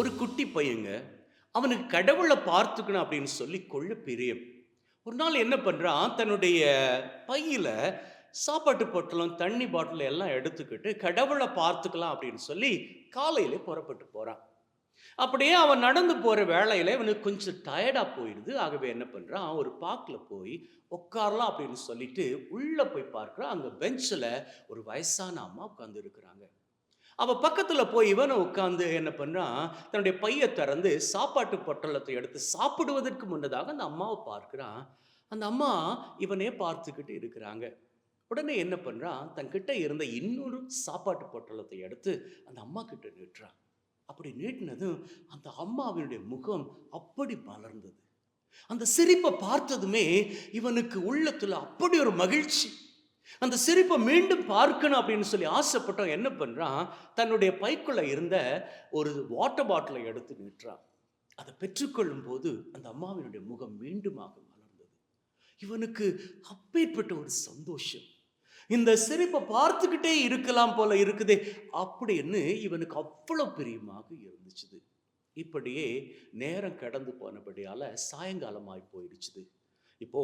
ஒரு குட்டி பையங்க. அவனுக்கு கடவுளை பார்த்துக்கணும் அப்படின்னு சொல்லி கொள்ள பிரியம். ஒரு நாள் என்ன பண்ணுறான் தன்னுடைய பையில் சாப்பாட்டு பொட்டலம் தண்ணி பாட்டில் எல்லாம் எடுத்துக்கிட்டு கடவுளை பார்த்துக்கலாம் அப்படின்னு சொல்லி காலையில் புறப்பட்டு போகிறான் அப்படியே அவன் நடந்து போகிற வேலையில் இவனுக்கு கொஞ்சம் டயர்டாக போயிடுது. ஆகவே என்ன பண்ணுறான் ஒரு பார்க்கில் போய் உட்காரலாம் அப்படின்னு சொல்லிட்டு உள்ளே போய் பார்க்குறான். அங்கே பெஞ்சில் ஒரு வயசான அம்மா உட்காந்து இருக்கிறாங்க. அவள் பக்கத்தில் போய் இவனை உட்காந்து என்ன பண்றான் தன்னுடைய பையை திறந்து சாப்பாட்டு பொட்டலத்தை எடுத்து சாப்பிடுவதற்கு முன்னதாக அந்த அம்மாவை பார்க்கிறான் அந்த அம்மா இவனே பார்த்துக்கிட்டு இருக்கிறாங்க. உடனே என்ன பண்ணுறான் தன்கிட்ட இருந்த இன்னொரு சாப்பாட்டு பொட்டலத்தை எடுத்து அந்த அம்மா கிட்ட நீட்டுறான் அப்படி நீட்டினதும் அந்த அம்மாவினுடைய முகம் அப்படி மலர்ந்தது. அந்த சிரிப்பை பார்த்ததுமே இவனுக்கு உள்ளத்தில் அப்படி ஒரு மகிழ்ச்சி. அந்த சிரிப்பை மீண்டும் பார்க்கணும் அப்படின்னு சொல்லி ஆசைப்பட்டவன் என்ன பண்றான்? தன்னுடைய பைக்குள்ள இருந்த ஒரு வாட்டர் பாட்டிலை எடுத்து நிற்றான் அதை பெற்றுக்கொள்ளும் போது அந்த அம்மாவினுடைய முகம் மீண்டுமாக மலர்ந்தது. இவனுக்கு அப்பேற்பட்ட ஒரு சந்தோஷம். இந்த சிரிப்பை பார்த்துக்கிட்டே இருக்கலாம் போல இருக்குதே அப்படின்னு இவனுக்கு அவ்வளவு பிரியமாக இருந்துச்சுது இப்படியே நேரம் கடந்து போனபடியால சாயங்காலமாய் போயிடுச்சுது இப்போ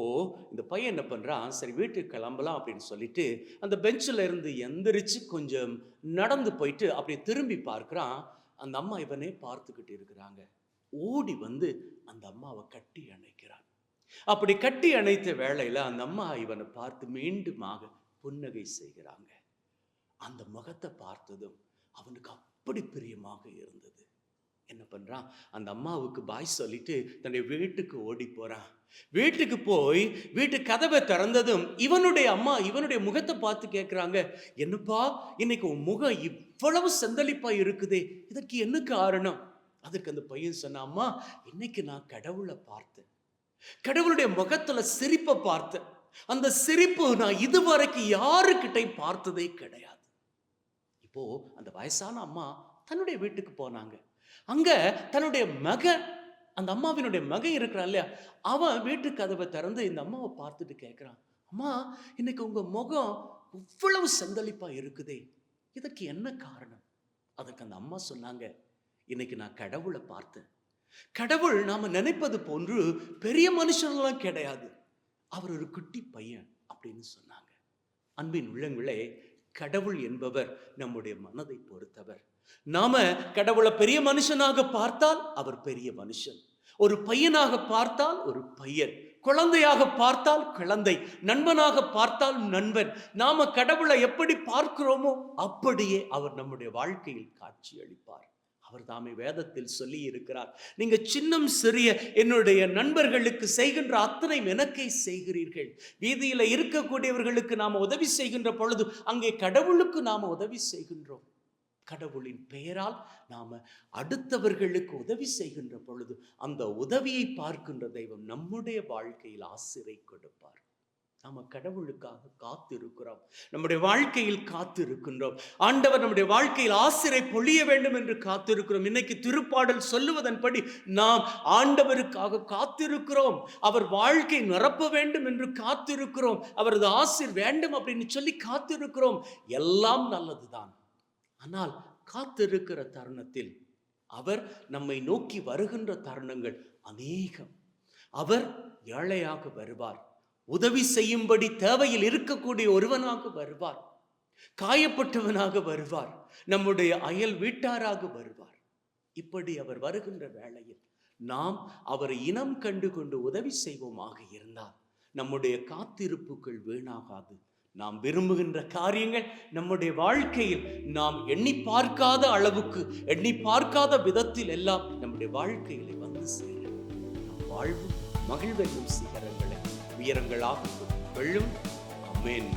இந்த பையன் என்ன பண்ணுறான் சரி வீட்டுக்கு கிளம்பலாம் அப்படின்னு சொல்லிட்டு அந்த பெஞ்சில் இருந்து எந்திரிச்சு கொஞ்சம் நடந்து போயிட்டு அப்படி திரும்பி பார்க்குறான். அந்த அம்மா இவனே பார்த்துக்கிட்டு இருக்கிறாங்க. ஓடி வந்து அந்த அம்மாவை கட்டி அணைக்கிறான். அப்படி கட்டி அணைத்த வேளையில் அந்த அம்மா இவனை பார்த்து மீண்டுமாக புன்னகை செய்கிறாங்க. அந்த முகத்தை பார்த்ததும் அவனுக்கு அப்படி பிரியமாக இருந்தது. என்ன பண்ணுறான் அந்த அம்மாவுக்கு பாய் சொல்லிட்டு தன்னுடைய வீட்டுக்கு ஓடி போகிறான் வீட்டுக்கு போய் வீட்டு கதவை திறந்ததும் இவனுடைய அம்மா இவனுடைய முகத்தை பார்த்து கேட்குறாங்க என்னப்பா இன்னைக்கு உன் முகம் இவ்வளவு செந்தளிப்பாக இருக்குதே. இதற்கு என்ன காரணம்? அதற்கு அந்த பையன் சொன்ன அம்மா இன்னைக்கு நான் கடவுளை பார்த்தேன். கடவுளுடைய முகத்தில் சிரிப்பை பார்த்தேன். அந்த சிரிப்பு நான் இதுவரைக்கும் யாருக்கிட்டையும் பார்த்ததே கிடையாது. இப்போ அந்த வயசான அம்மா தன்னுடைய வீட்டுக்கு போனாங்க. அங்க தன்னுடைய மகன் அந்த அம்மாவினுடைய மகன் இருக்கிறான் இல்லையா? அவன் வீட்டு கதவை திறந்து இந்த அம்மாவை பார்த்துட்டு கேட்குறான் அம்மா இன்னைக்கு உங்க முகம் இவ்வளவு செந்தளிப்பாக இருக்குதே. இதற்கு என்ன காரணம்? அதுக்கு அந்த அம்மா சொன்னாங்க இன்னைக்கு நான் கடவுளை பார்த்தேன். கடவுள் நாம நினைப்பது போன்று பெரிய மனுஷன்லாம் கிடையாது. அவர் ஒரு குட்டி பையன் அப்படின்னு சொன்னாங்க. அன்பின் உள்ளங்களே கடவுள் என்பவர் நம்முடைய மனதை பொறுத்தவர். நாம கடவுளை பெரிய மனுஷனாக பார்த்தால் அவர் பெரிய மனுஷன். ஒரு பையனாக பார்த்தால் ஒரு பையன். குழந்தையாக பார்த்தால் குழந்தை. நண்பனாக பார்த்தால் நண்பன். நாம கடவுளை எப்படி பார்க்கிறோமோ அப்படியே அவர் நம்முடைய வாழ்க்கையில் காட்சி அளிப்பார். அவர் தாமே வேதத்தில் சொல்லி இருக்கிறார் நீங்க சின்னம் சிறிய என்னுடைய நண்பர்களுக்கு செய்கின்ற அத்தனை எனக்கை செய்கிறீர்கள். வீதியில் இருக்கக்கூடியவர்களுக்கு நாம் உதவி செய்கின்ற பொழுது அங்கே கடவுளுக்கு நாம் உதவி செய்கின்றோம். கடவுளின் பெயரால் நாம் அடுத்தவர்களுக்கு உதவி செய்கின்ற பொழுது அந்த உதவியை பார்க்கின்ற தெய்வம் நம்முடைய வாழ்க்கையில் ஆசிரை கொடுப்பார். நாம கடவுளுக்காக காத்திருக்கிறோம். நம்முடைய வாழ்க்கையில் காத்திருக்கின்றோம். ஆண்டவர் நம்முடைய வாழ்க்கையில் ஆசிரை பொழிய வேண்டும் என்று காத்திருக்கிறோம். இன்னைக்கு திருப்பாடல் சொல்லுவதன்படி நாம் ஆண்டவருக்காக காத்திருக்கிறோம். அவர் வாழ்க்கை நிரப்ப வேண்டும் என்று காத்திருக்கிறோம். அவரது ஆசிர் வேண்டும் அப்படின்னு சொல்லி காத்திருக்கிறோம். எல்லாம் நல்லதுதான். ஆனால் காத்திருக்கிற தருணத்தில் அவர் நம்மை நோக்கி வருகின்ற தருணங்கள் அநேகம். அவர் ஏழையாக வருவார். உதவி செய்யும்படி தேவையில் இருக்கக்கூடிய ஒருவனாக வருவார். காயப்பட்டவனாக வருவார். நம்முடைய அயல் வீட்டாராக வருவார். இப்படி அவர் வருகின்ற வேளையில் நாம் அவரை இனம் கண்டு கொண்டு உதவி செய்வோமாக இருந்தால் நம்முடைய காத்திருப்புகள் வீணாகாது. நாம் விரும்புகின்ற காரியங்கள் நம்முடைய வாழ்க்கையில் நாம் எண்ணி பார்க்காத அளவுக்கு எண்ணி பார்க்காத விதத்தில் எல்லாம் நம்முடைய வாழ்க்கையில வந்து சேரும். வாழ்வு மகிழ்வென்னும் சிகரங்களை உயரங்களாக வெள்ளும் அமேன்